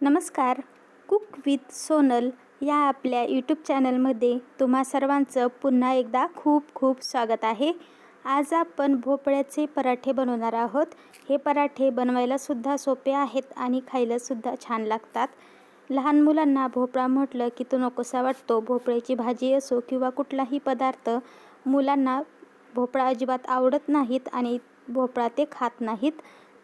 नमस्कार. Cook with Sonal या आपल्या यूट्यूब चॅनलमध्ये तुम्हा सर्वांचं पुन्हा एकदा खूप खूप स्वागत आहे. आज आपण भोपळ्याचे पराठे बनवणार आहोत. हे पराठे बनवायलासुद्धा सोपे आहेत आणि खायलासुद्धा छान लागतात. लहान मुलांना भोपळा म्हटलं की तो नकोसा वाटतो. भोपळ्याची भाजी असो किंवा कुठलाही पदार्थ मुलांना भोपळा अजिबात आवडत नाहीत आणि भोपळा ते खात नाहीत.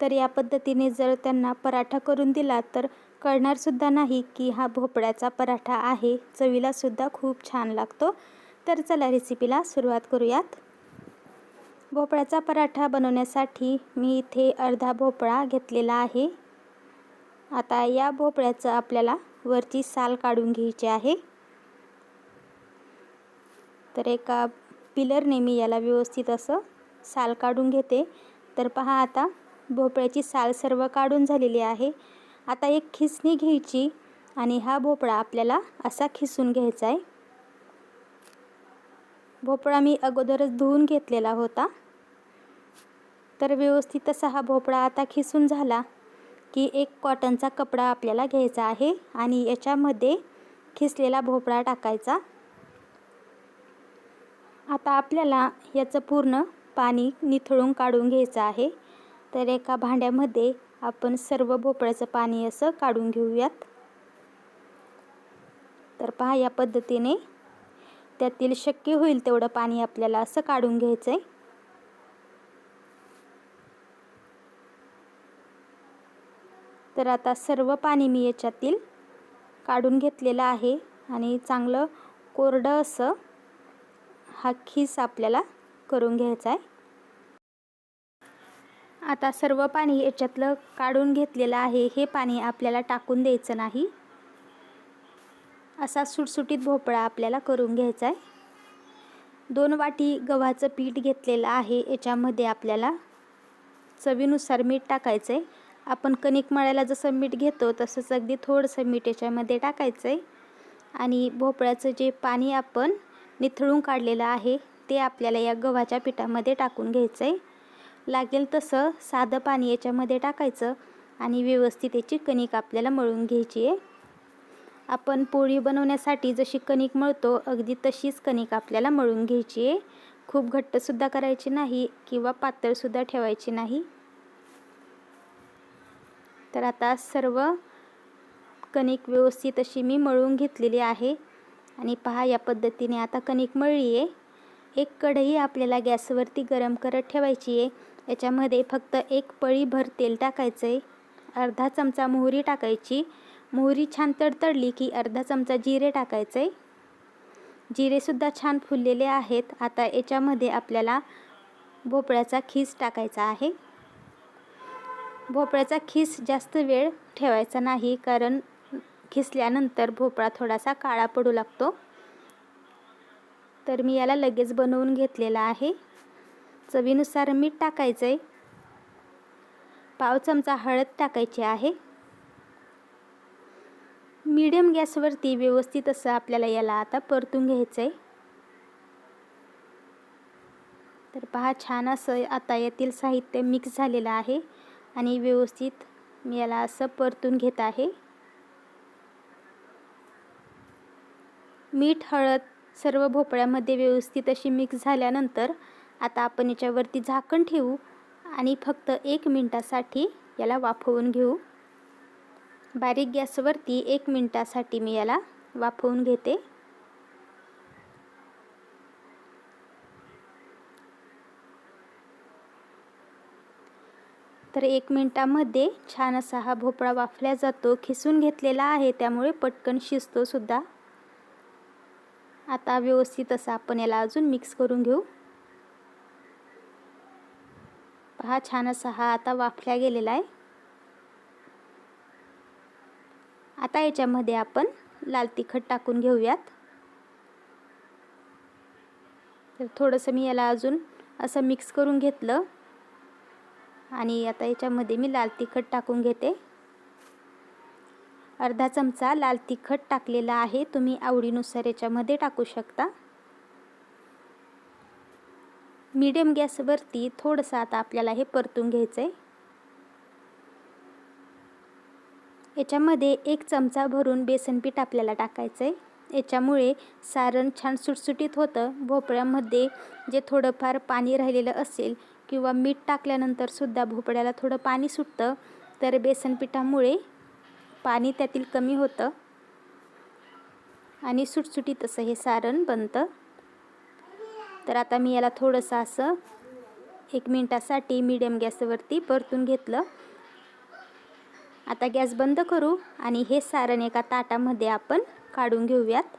तर या पद्धतीने जर त्यांना पराठा करून दिला तर कळणारसुद्धा नाही की हा भोपळ्याचा पराठा आहे. चवीलासुद्धा खूप छान लागतो. तर चला रेसिपीला सुरुवात करूयात. भोपळ्याचा पराठा बनवण्यासाठी मी इथे अर्धा भोपळा घेतलेला आहे. आता या भोपळ्याचं आपल्याला वरची साल काढून घ्यायची आहे. तर एका पिलरने मी याला व्यवस्थित असं साल काढून घेते. तर पहा आता भोपळ्याची साल सर्व काढून झालेली आहे. आता एक खिसणी घ्यायची आणि हा भोपळा आपल्याला असा खिसून घ्यायचा आहे. भोपळा मी अगोदरच धुवून घेतलेला होता. तर व्यवस्थित असा हा भोपळा आता खिसून झाला की एक कॉटनचा कपडा आपल्याला घ्यायचा आहे आणि याच्यामध्ये खिसलेला भोपळा टाकायचा. आता आपल्याला याचं पूर्ण पाणी निथळून काढून घ्यायचं आहे. तर एका भांड्यामध्ये आपण सर्व भोपळ्याचं पाणी असं काढून घेऊयात. तर पहा या पद्धतीने त्यातील शक्य होईल तेवढं पाणी आपल्याला असं काढून घ्यायचं आहे तर आता सर्व पाणी मी याच्यातील काढून घेतलेलं आहे आणि चांगलं कोरडं असं हा खीस आपल्याला करून घ्यायचा आहे आता सर्व पाणी याच्यातलं काढून घेतलेलं आहे. हे पाणी आपल्याला टाकून द्यायचं नाही. असा सुटसुटीत भोपळा आपल्याला करून घ्यायचा आहे. दोन वाटी गव्हाचं पीठ घेतलेलं आहे. याच्यामध्ये आपल्याला चवीनुसार मीठ टाकायचं आहे आपण कणिक मळायला जसं मीठ घेतो तसंच अगदी थोडंसं मीठ याच्यामध्ये टाकायचं आहे आणि भोपळ्याचं जे पाणी आपण निथळून काढलेलं आहे ते आपल्याला या गव्हाच्या पिठामध्ये टाकून घ्यायचं आहे लागेल तसं साधं पाणी याच्यामध्ये टाकायचं आणि व्यवस्थित याची कणिक आपल्याला मळून घ्यायची आहे. आपण पोळी बनवण्यासाठी जशी कणिक मळतो अगदी तशीच कणिक आपल्याला मळून घ्यायची आहे. खूप घट्टसुद्धा करायची नाही किंवा पातळसुद्धा ठेवायची नाही. तर आता सर्व कणिक व्यवस्थित अशी मी मळून घेतलेली आहे. आणि पहा या पद्धतीने आता कणिक मळली आहे. एक कढई आपल्याला गॅसवरती गरम करत ठेवायची आहे. याच्यामध्ये फक्त एक पळीभर तेल टाकायचं आहे अर्धा चमचा मोहरी टाकायची. मोहरी छान तडतडली की अर्धा चमचा जिरे टाकायचं आहे जिरेसुद्धा छान फुललेले आहेत. आता याच्यामध्ये आपल्याला भोपळ्याचा खीस टाकायचा आहे. भोपळ्याचा खीस जास्त वेळ ठेवायचा नाही कारण खिसल्यानंतर भोपळा थोडासा काळा पडू लागतो. तर मी याला लगेच बनवून घेतलेला आहे. चवीनुसार मीठ टाकायचं आहे पाव चमचा हळद टाकायची आहे. मीडियम गॅसवरती व्यवस्थित असं आपल्याला याला आता परतून घ्यायचं आहे तर पहा छान असं आता यातील साहित्य मिक्स झालेलं आहे आणि व्यवस्थित मी याला असं परतून घेत आहे. मीठ हळद सर्व भोपळ्यामध्ये व्यवस्थित अशी मिक्स झाल्यानंतर आता आपण याच्यावरती झाकण ठेवू आणि फक्त एक मिनटासाठी याला वाफवून घेऊ. बारीक गॅसवरती एक मिनटासाठी मी याला वाफवून घेते. तर एक मिनटामध्ये छान असा हा भोपळा वाफल्या जातो खिसून घेतलेला आहे त्यामुळे पटकन शिजतो सुद्धा. आता व्यवस्थित असं आपण याला अजून मिक्स करून घेऊ. हा छान असा हा आता वाफल्या गेलेला आहे. आता याच्यामध्ये आपण लाल तिखट टाकून घेऊयात. तर थोडंसं मी याला अजून असं मिक्स करून घेतलं. आणि आता याच्यामध्ये मी लाल तिखट टाकून घेते. अर्धा चमचा लाल तिखट टाकलेला आहे. तुम्ही आवडीनुसार याच्यामध्ये टाकू शकता. मीडियम गॅसवरती थोडंसं आता आपल्याला हे परतून घ्यायचं आहे याच्यामध्ये एक चमचा भरून बेसन पीठ आपल्याला टाकायचं आहे याच्यामुळे सारण छान सुटसुटीत होतं. भोपळ्यामध्ये जे थोडंफार पाणी राहिलेलं असेल किंवा मीठ टाकल्यानंतरसुद्धा भोपळ्याला थोडं पाणी सुटतं तर बेसन पिठामुळे पाणी त्यातील कमी होतं आणि सुटसुटीत असं हे सारण बनतं. तर आता मी याला थोडंसं असं एक मिनटासाठी मीडियम गॅसवरती परतून घेतलं. आता गॅस बंद करू आणि हे सारण एका ताटामध्ये आपण काढून घेऊयात.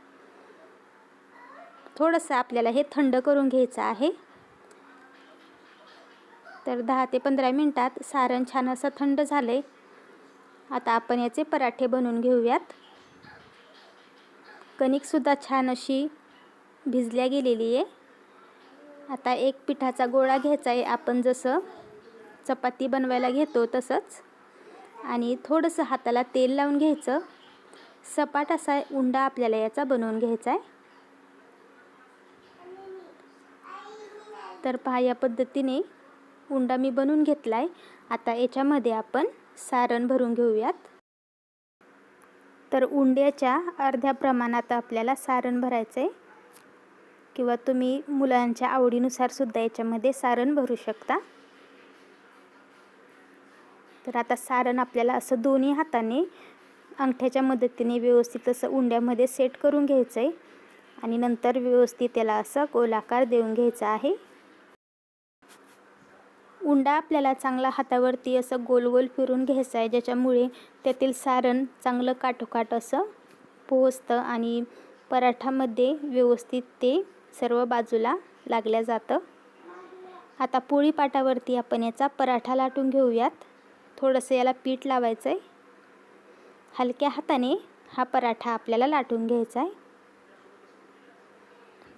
थोडंसं आपल्याला हे थंड करून घ्यायचं आहे. तर दहा ते पंधरा मिनटात सारण छान असं थंड झालं आहे आता आपण याचे पराठे बनवून घेऊयात. कणिकसुद्धा छान अशी भिजल्या गेलेली आहे. आता एक पिठाचा गोळा घ्यायचा आहे आपण जसं चपाती बनवायला घेतो तसंच. आणि थोडंसं हाताला तेल लावून घ्यायचं. सपाट असा उंडा आपल्याला याचा बनवून घ्यायचा आहे तर पहा या पद्धतीने उंडा मी बनवून घेतला आहे आता याच्यामध्ये आपण सारण भरून घेऊयात. तर उंड्याच्या अर्ध्या प्रमाणात आपल्याला सारण भरायचं आहे किंवा तुम्ही मुलांच्या आवडीनुसार सुद्धा याच्यामध्ये सारण भरू शकता. तर आता सारण आपल्याला असं दोन्ही हाताने अंगठ्याच्या मदतीने व्यवस्थित असं उंड्यामध्ये सेट करून घ्यायचं आहे आणि नंतर व्यवस्थित त्याला असं गोलाकार देऊन घ्यायचा आहे. उंडा आपल्याला चांगला हातावरती असं गोल गोल फिरून घ्यायचं आहे ज्याच्यामुळे त्यातील सारण चांगलं काठोकाठ असं पोहोचतं आणि पराठामध्ये व्यवस्थित ते सर्व बाजूला लागल्या जातं. आता पोळी पाटावरती आपण याचा पराठा लाटून घेऊयात. थोडंसं याला पीठ लावायचं आहे हलक्या हाताने हा पराठा आपल्याला लाटून घ्यायचा आहे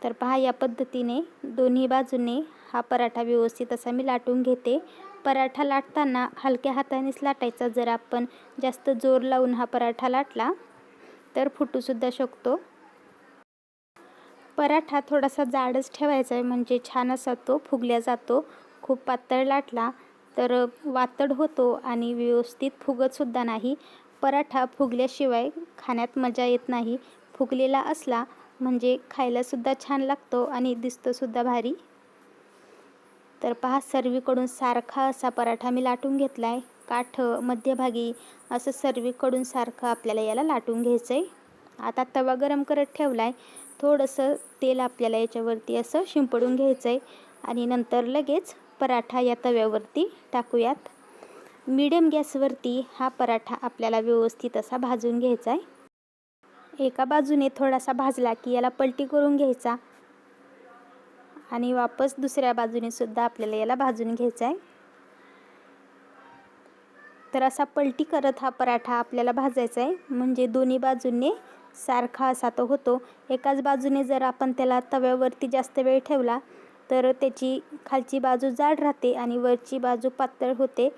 तर पहा या पद्धतीने दोन्ही बाजूने हा पराठा व्यवस्थित असा मी लाटून घेते. पराठा लाटताना हलक्या हातानेच लाटायचा. जर आपण जास्त जोर लावून हा पराठा लाटला तर फुटूसुद्धा शकतो. पराठा थोडासा जाडच ठेवायचा आहे म्हणजे छान असा तो फुगल्या जातो. खूप पातळ लाटला तर वातड होतो आणि व्यवस्थित फुगतसुद्धा नाही. पराठा फुगल्याशिवाय खाण्यात मजा येत नाही. फुगलेला असला म्हणजे खायलासुद्धा छान लागतो आणि दिसतोसुद्धा भारी. तर पहा सर्वीकडून सारखा असा पराठा मी लाटून घेतला आहे काठ मध्यभागी असं सर्वीकडून सारखं आपल्याला याला लाटून घ्यायचं आहे आता तवा गरम करत ठेवला आहे थोडंसं तेल आपल्याला याच्यावरती असं शिंपडून घ्यायचं आहे आणि नंतर लगेच पराठा या तव्यावरती टाकूयात. मीडियम गॅसवरती हा पराठा आपल्याला व्यवस्थित असा भाजून घ्यायचा आहे एका बाजूने थोडासा भाजला की याला पलटी करून घ्यायचा. आणि वापस दुसऱ्या बाजूने सुद्धा आपल्याला याला भाजून घ्यायचा आहे तर असा पलटी करत हा पराठा आपल्याला भाजायचा आहे म्हणजे दोन्ही बाजूने सारखा असा तो होतो. एकाच बाजूने जर आपण त्याला तव्यावरती जास्त वेळ ठेवला तर त्याची खालची बाजू जाड राहते आणि वरची बाजू पातळ होते.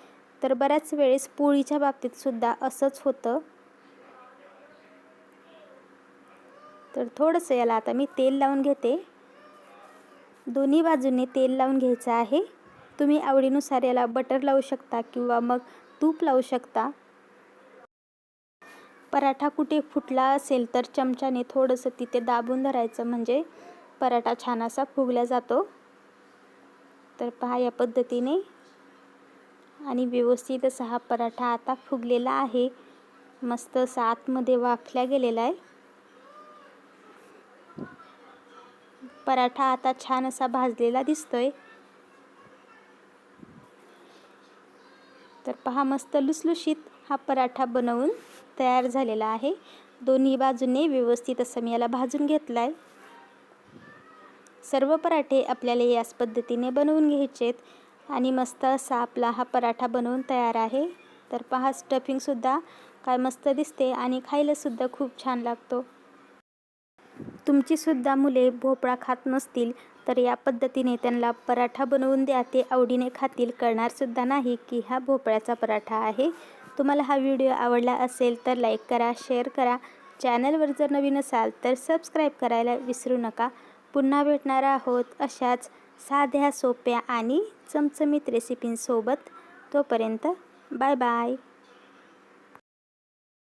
तर बऱ्याच वेळेस पोळीच्या बाबतीत सुद्धा असंच होतं. तर थोडंसं याला आता मी तेल लावून घेते. दोन्ही बाजूने तेल लावून घ्यायचं आहे. तुम्ही आवडीनुसार याला बटर लावू शकता किंवा मग तूप लावू शकता. पराठा कुठे फुटला असेल तर चमच्याने थोडंसं तिथे दाबून धरायचं. म्हणजे पराठा छान असा फुगला जातो. तर पहा या पद्धतीने. आणि व्यवस्थित असा हा पराठा आता फुगलेला आहे. मस्त असा आतमध्ये वाफल्या गेलेला आहे. पराठा आता छान असा भाजलेला दिसतोय. तर पहा मस्त लुसलुशीत हा पराठा बनवून. तयार झालेला आहे. दोन्ही बाजूने व्यवस्थित असं मी याला भाजून घेतला आहे सर्व पराठे आपल्याला याच पद्धतीने बनवून घ्यायचे आहेत आणि मस्त असा आपला हा पराठा बनवून तयार आहे. तर पहा स्टफिंगसुद्धा काय मस्त दिसते आणि खायलासुद्धा खूप छान लागतो. तुमचीसुद्धा मुले भोपळा खात नसतील तर या पद्धतीने त्यांना पराठा बनवून द्या ते आवडीने खातील. करणारसुद्धा नाही की हा भोपळ्याचा पराठा आहे. तुम्हाला हा व्हिडिओ आवडला असेल तर लाईक करा शेअर करा. चॅनलवर जर नवीन असाल तर सबस्क्राईब करायला विसरू नका. पुन्हा भेटणार आहोत अशाच साध्या सोप्या आणि चमचमीत रेसिपींसोबत तोपर्यंत बाय बाय.